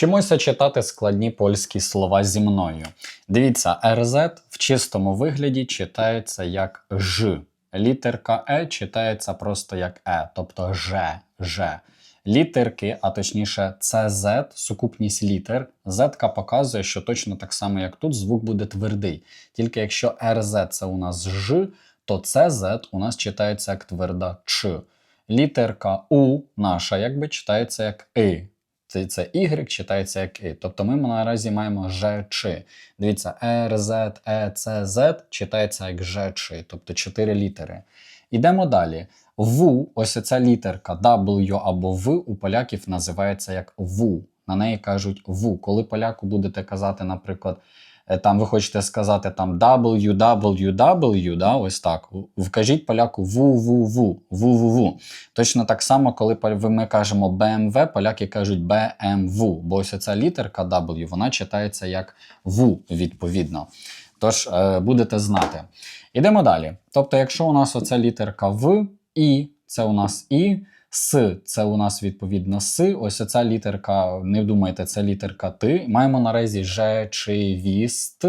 Вчимося читати складні польські слова зі мною. Дивіться, РЗ в чистому вигляді читається як Ж. Літерка Е читається просто як Е, тобто Ж, Ж. Літерки, а точніше ЦЗ, сукупність літер, зетка показує, що точно так само, як тут, звук буде твердий. Тільки якщо РЗ це у нас Ж, то ЦЗ у нас читається як тверда Ч. Літерка У наша якби читається як И. Це, Y читається як І. Тобто ми наразі маємо Ж. Дивіться, Рз, Е, Ц, З читається як Ж, тобто 4 літери. Ідемо далі. В, ось ця літерка W або В у поляків називається як В. На неї кажуть В. Коли поляку будете казати, наприклад, е, там ви хочете сказати там www, да, ось так. Вкажіть поляку ву-ву-ву, ву-ву-ву. Точно так само, коли ми кажемо BMW, поляки кажуть BMW, бо ось ця літерка W, вона читається як ву, відповідно. Тож е, будете знати. Ідемо далі. Тобто, якщо у нас оця літерка В, І, це у нас І, С, це у нас відповідно С, ось оця літерка, не думайте, це літерка Т. Маємо наразі Ж чи віст.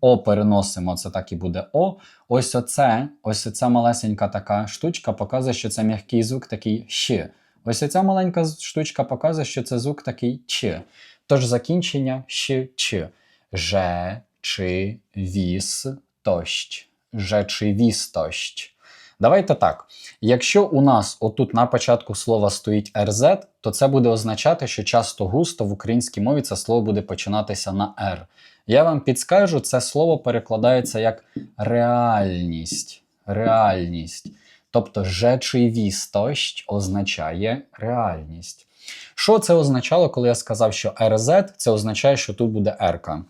О переносимо, це так і буде О. Ось оце, ось оця малесенька така штучка показує, що це м'який звук такий щ. Ось оця маленька штучка показує, що це звук такий ч. Тож закінчення щ, ч. Же, чи, віс, тощ. Же, чи, віс, тощ. Давайте так. Якщо у нас отут на початку слова стоїть РЗ, то це буде означати, що часто густо в українській мові це слово буде починатися на Р. Я вам підскажу, це слово перекладається як реальність. Реальність. Тобто жечивістость означає реальність. Що це означало, коли я сказав, що РЗ це означає, що тут буде Рка.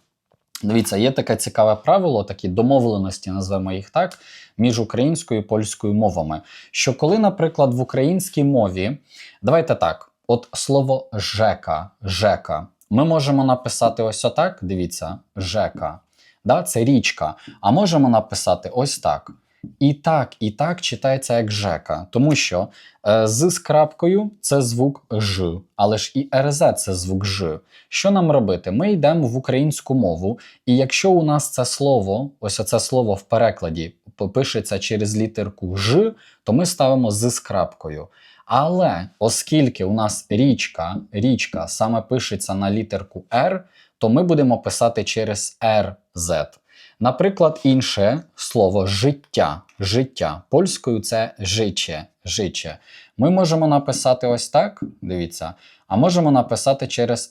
Дивіться, є таке цікаве правило, такі домовленості, назвемо їх так, між українською і польською мовами. Що коли, наприклад, в українській мові, давайте так, от слово жека, жека, ми можемо написати ось отак, дивіться, жека, да, це річка. А можемо написати ось так. І так, і так читається як жека, тому що е, з з крапкою це звук ж, але ж і РЗ це звук ж. Що нам робити? Ми йдемо в українську мову, і якщо у нас це слово, ось оце слово в перекладі пишеться через літерку ж, то ми ставимо з з крапкою. Але оскільки у нас річка, річка саме пишеться на літерку R, то ми будемо писати через RZ. Наприклад, інше слово життя. Життя. Польською це жиче, жиче. Ми можемо написати ось так, дивіться, а можемо написати через